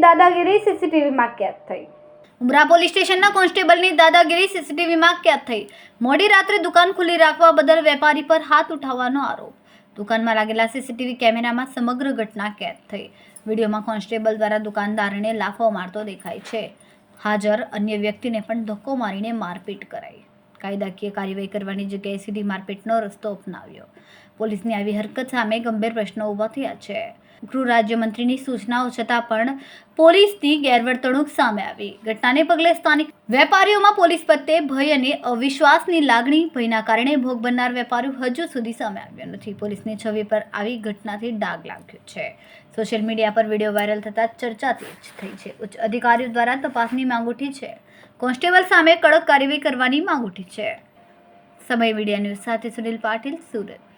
દાદાગીરી સીસીટીવીમાં કેદ થઈ. ઉમરા પોલીસ સ્ટેશનના કોન્સ્ટેબલની દાદાગીરી સીસીટીવીમાં કેદ થઈ. મોડી રાત્રે દુકાન ખુલ્લી રાખવા બદલ વેપારી પર હાથ ઉઠાવવાનો આરોપ. દુકાનમાં લાગેલા સીસીટીવી કેમેરામાં સમગ્ર ઘટના કેદ થઈ. વિડીયોમાં કોન્સ્ટેબલ દ્વારા દુકાનદારને લાફો મારતો દેખાય છે. હાજર અન્ય વ્યક્તિને પણ ધક્કો મારીને મારપીટ કરાઈ. કાયદાકીય કાર્યવાહી કરવાની જગ્યાએ સીધી મારપીટનો રસ્તો અપનાવ્યો. પોલીસની આવી હરકત સામે ગંભીર પ્રશ્નો ઊભા થયા છે. ગૃહ રાજ્યમંત્રીની સૂચનાઓ છતાં પણ પોલીસની ગેરવર્તણૂક સામે આવી. ઘટનાને પગલે સ્થાનિક વેપારીઓમાં પોલીસ પ્રત્યે ભય અને અવિશ્વાસની લાગણી, ભયના કારણે ભોગ બનનાર વેપારીઓ હજુ સુધી સામે આવ્યો નથી. પોલીસની છબી પર આવી ઘટનાથી ડાઘ લાગ્યો છે. સોશિયલ મીડિયા પર વીડિયો વાયરલ થતાં ચર્ચા તેજ થઈ છે. ઉચ્ચ અધિકારીઓ દ્વારા તપાસની માંગ ઉઠી છે. કોન્સ્ટેબલ સામે કડક કાર્યવાહી કરવાની માંગ ઉઠી છે. સમય મીડિયા ન્યૂઝ સાથે સુનિલ પાટીલ, સુરત.